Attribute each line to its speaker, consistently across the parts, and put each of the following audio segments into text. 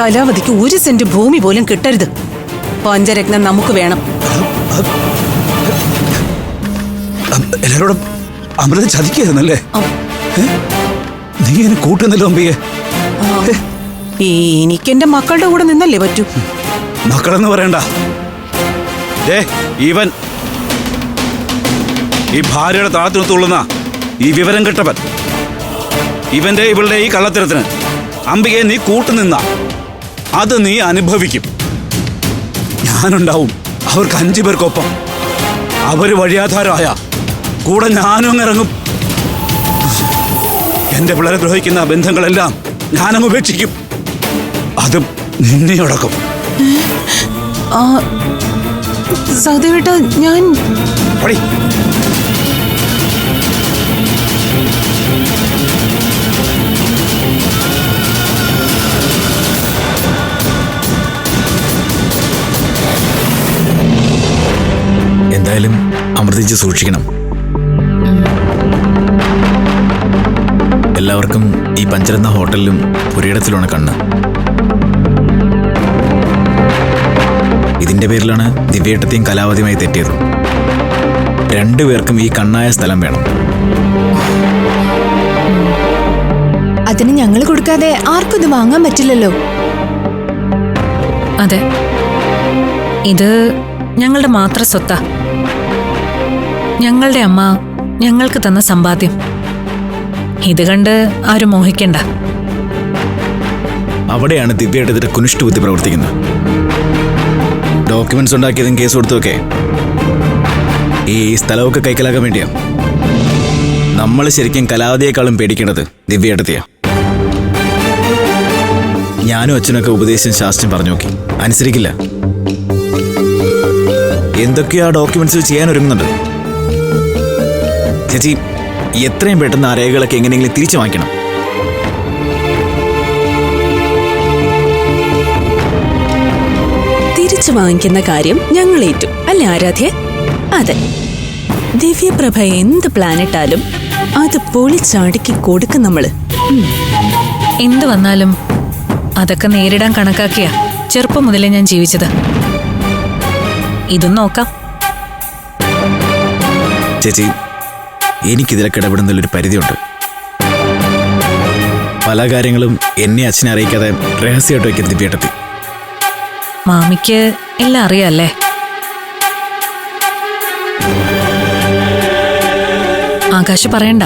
Speaker 1: കലാവതിക്ക് ഒരു സെന്റ് ഭൂമി പോലും കിട്ടരുത്. പഞ്ചരത്നം നമുക്ക് വേണം.
Speaker 2: എല്ലാരോടും അമൃത ചതിക്കായിരുന്നല്ലേ നീ എന്നെ കൂട്ടുന്നല്ലോ അമ്പിയെ
Speaker 1: ആ. എനിക്കെന്റെ മക്കളുടെ കൂടെ നിന്നല്ലേ പറ്റൂ?
Speaker 2: മക്കളെന്ന് പറയണ്ട. ഇവൻ. ഈ ഭാര്യയുടെ താളത്തിന് തുള്ളുന്ന ഈ വിവരം കിട്ടവൻ. ഇവന്റെ ഇവളുടെ ഈ കള്ളത്തരത്തിന് അംബികയെ നീ കൂട്ടുനിന്ന. അത് നീ അനുഭവിക്കും. ഞാനുണ്ടാവും. അവർക്ക് അഞ്ചു പേർക്കൊപ്പം. അവർ വഴിയാധാരമായ. കൂടെ ഞാനും ഇറങ്ങും. എന്റെ പിള്ളേരെ ദ്രോഹിക്കുന്ന ബന്ധങ്ങളെല്ലാം ഞാനങ്ങ് ഉപേക്ഷിക്കും. അതും നിന്നെ സൗദി
Speaker 1: ആ സഹദേവേട്ട ഞാൻ
Speaker 3: എന്തായാലും അമൃതിച്ച് സൂക്ഷിക്കണം. എല്ലാവർക്കും ഈ പഞ്ചരത്ന ഹോട്ടലിലും പുരയിടത്തിലുമാണ് കണ്ണ്. ഇതിന്റെ പേരിലാണ് ദിവ്യേട്ടത്തെയും കലാവതിയുമായി തെറ്റിയത്. രണ്ടുപേർക്കും ഈ കണ്ണായ സ്ഥലം വേണം.
Speaker 4: അതിന് ഞങ്ങൾ കൊടുക്കാതെ ആർക്കും ഇത് വാങ്ങാൻ പറ്റില്ലല്ലോ.
Speaker 5: അതെ. ഇത് ഞങ്ങളുടെ മാത്രം സ്വത്താ. ഞങ്ങളുടെ അമ്മ ഞങ്ങൾക്ക് തന്ന സമ്പാദ്യം. ഇത് കണ്ട് ആരും മോഹിക്കണ്ട.
Speaker 3: അവിടെയാണ് ദിവ്യേട്ടത്തിന്റെ കുനിഷ്ഠ ബുദ്ധി പ്രവർത്തിക്കുന്നത്. ഡോക്യുമെന്റ്സ് ഉണ്ടാക്കിയതും കേസ് കൊടുത്തൊക്കെ ഈ സ്ഥലമൊക്കെ കൈക്കലാക്കാൻ വേണ്ടിയാ. നമ്മൾ ശരിക്കും കലാവതിയേക്കാളും പേടിക്കേണ്ടത് ദിവ്യേട്ടത്തെയാ ഞാനും അച്ഛനൊക്കെ ഉപദേശം ശാസ്ത്രം പറഞ്ഞു നോക്കി. അനുസരിക്കില്ല. എന്തൊക്കെയാ ഡോക്യുമെന്റ്സ് ചെയ്യാൻ ഒരുങ്ങുന്നുണ്ട്. ചേച്ചി എത്രയും പെട്ടെന്ന് ആ രേഖകളൊക്കെ എങ്ങനെയെങ്കിലും തിരിച്ചു വാങ്ങിക്കണം.
Speaker 6: തിരിച്ചു വാങ്ങിക്കുന്ന കാര്യം ഞങ്ങൾ ഏറ്റു. അല്ലേ ആരാധ്യ? അതെ. ദിവ്യപ്രഭ എന്ത് പ്ലാനിട്ടാലും അത് പൊളിച്ചടുക്കി കൊടുക്കും നമ്മൾ.
Speaker 5: എന്ത് വന്നാലും അതൊക്കെ നേരിടാൻ കണക്കാക്കിയ. ചെറുപ്പം മുതലേ ഞാൻ ജീവിച്ചത്. ഇതും നോക്കാം.
Speaker 3: ചേച്ചി എനിക്കിതിലൊക്കെ ഇടപെടുന്നതിലൊരു പരിധിയുണ്ട്. പല കാര്യങ്ങളും എന്നെ അച്ഛനെ അറിയിക്കാതെ രഹസ്യമായിട്ട് വയ്ക്കുന്ന ദിവ്യേട്ടത്തി
Speaker 5: മാമിക്ക് എല്ലാം അറിയാല്ലേ? ആകാശ് പറയണ്ട.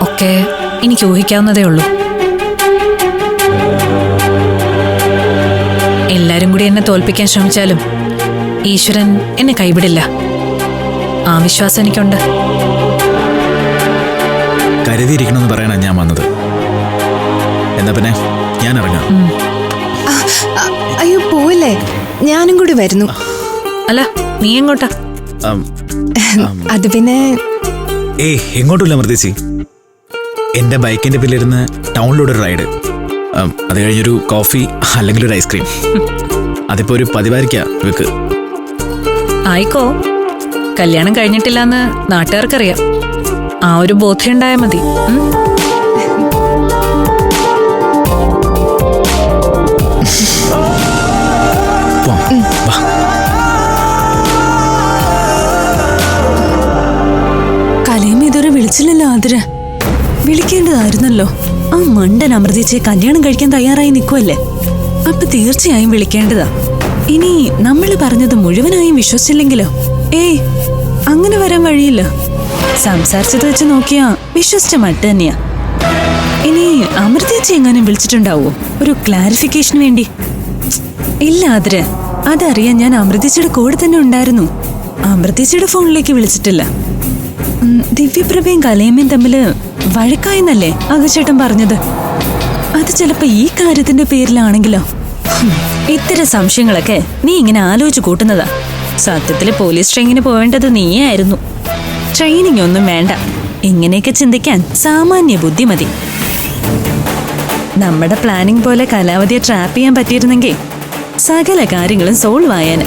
Speaker 5: ഒക്കെ എനിക്ക് ഊഹിക്കാവുന്നതേ ഉള്ളൂ. എല്ലാരും കൂടി എന്നെ തോൽപ്പിക്കാൻ ശ്രമിച്ചാലും ഈശ്വരൻ എന്നെ കൈവിടില്ല. ആ വിശ്വാസം എനിക്കുണ്ട്.
Speaker 3: കരുതിയിരിക്കണമെന്ന് പറയാനാണ് ഞാൻ വന്നത്. എന്നാ പിന്നെ ഞാൻ ഇറങ്ങാം.
Speaker 4: അയ്യോ പോയില്ലേ ഞാനും കൂടി വരുന്നു.
Speaker 5: അല്ല നീ എങ്ങോട്ടാ?
Speaker 4: അത് പിന്നെ
Speaker 3: ഏ എങ്ങോട്ടുമില്ല മൃതേശി എന്റെ ബൈക്കിന്റെ പിന്നിലിരുന്ന് ടൗണിലൂടെ ഒരു റൈഡ്. അത് കഴിഞ്ഞൊരു കോഫി അല്ലെങ്കിൽ ഒരു ഐസ്ക്രീം. അതിപ്പോ ഒരു പതിവായിരിക്കാ ഇവക്ക്
Speaker 5: ആയിക്കോ. കല്യാണം കഴിഞ്ഞിട്ടില്ലാന്ന് നാട്ടുകാർക്കറിയാം. ആ ഒരു ബോധ്യം ഉണ്ടായാൽ മതി?
Speaker 6: കലയും ഇതുവരെ വിളിച്ചില്ലല്ലോ ആതിര. വിളിക്കേണ്ടതായിരുന്നല്ലോ. ആ മണ്ടൻ അമൃതിച്ചെ കല്യാണം കഴിക്കാൻ തയ്യാറായി നിൽക്കുമല്ലേ അപ്പൊ തീർച്ചയായും വിളിക്കേണ്ടതാ. ഇനി നമ്മൾ പറഞ്ഞത് മുഴുവനായും വിശ്വസിച്ചില്ലെങ്കിലോ? ഏയ് അങ്ങനെ വരാൻ വഴിയില്ല. സംസാരിച്ചത് വെച്ച് നോക്കിയാ വിശ്വസിച്ച മട്ട് തന്നെയാ. ഇനി അമൃതേച്ചി എങ്ങാനും വിളിച്ചിട്ടുണ്ടാവോ? ഒരു ക്ലാരിഫിക്കേഷന് വേണ്ടി. ഇല്ല ആതിര. അതറിയാൻ ഞാൻ അമൃതേച്ചിയുടെ കൂടെ തന്നെ ഉണ്ടായിരുന്നു. അമൃതേച്ചിയുടെ ഫോണിലേക്ക് വിളിച്ചിട്ടില്ല. ദിവ്യപ്രഭയും കലയമ്മയും തമ്മിൽ വഴക്കായെന്നല്ലേ അകച്ചേട്ടൻ പറഞ്ഞത്? അത് ചിലപ്പോ ഈ കാര്യത്തിന്റെ പേരിലാണെങ്കിലോ? ഇത്തരം സംശയങ്ങളൊക്കെ നീ ഇങ്ങനെ ആലോചിച്ച് കൂട്ടുന്നതാ. സത്യത്തിൽ പോലീസ് ട്രെയിനിന് പോവേണ്ടത് നീയായിരുന്നു. ട്രെയിനിങ് ഒന്നും വേണ്ട. ഇങ്ങനെയൊക്കെ ചിന്തിക്കാൻ സാമാന്യ ബുദ്ധി മതി. നമ്മുടെ പ്ലാനിംഗ് പോലെ കലാവതിയെ ട്രാപ്പ് ചെയ്യാൻ പറ്റിയിരുന്നെങ്കിൽ സകല കാര്യങ്ങളും സോൾവ് ആയേനെ.